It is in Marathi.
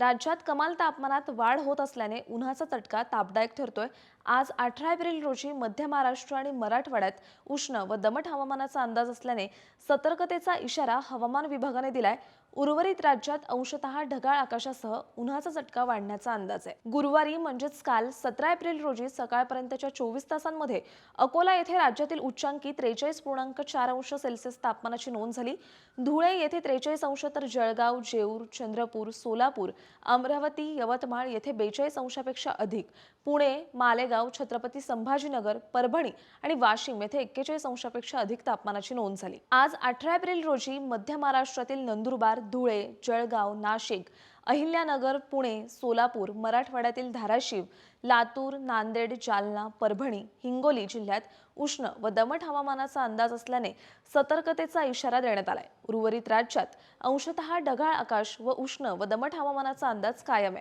राज्यात कमाल तापमानात वाढ होत असल्याने उन्हाचा चटका तापदायक ठरतोय. आज अठरा एप्रिल रोजी मध्य महाराष्ट्र आणि मराठवाड्यात उष्ण व दमट हवामानाचा अंदाज असल्याने सतर्कतेचा इशारा हवामान विभागाने दिलाय. उर्वरित राज्यात अंशतः ढगाळ आकाशासह उन्हाचा चटका वाढण्याचा अंदाज आहे. गुरुवारी म्हणजेच काल सतरा एप्रिल रोजी सकाळपर्यंतच्या चोवीस तासांमध्ये अकोला येथे राज्यातील उच्चांकी त्रेचाळीस पूर्णांक चार अंश सेल्सिअस तापमानाची नोंद झाली. धुळे येथे त्रेचाळीस अंश तर जळगाव जेऊर चंद्रपूर सोलापूर अमरावती यवतमाळ येथे बेचाळीस अंशापेक्षा अधिक. पुणे मालेगाव छत्रपती संभाजीनगर परभणी आणि वाशिम येथे एक्केचाळीस अंशापेक्षा अधिक तापमानाची नोंद झाली. आज अठरा एप्रिल रोजी मध्य महाराष्ट्रातील नंदुरबार धुळे जळगाव नाशिक अहिल्यानगर पुणे सोलापूर मराठवाड्यातील धाराशिव लातूर नांदेड जालना परभणी हिंगोली जिल्ह्यात उष्ण व दमट हवामानाचा अंदाज असल्याने सतर्कतेचा इशारा देण्यात आलाय. उर्वरित राज्यात अंशतः ढगाळ आकाश व उष्ण व दमट हवामानाचा अंदाज कायम आहे.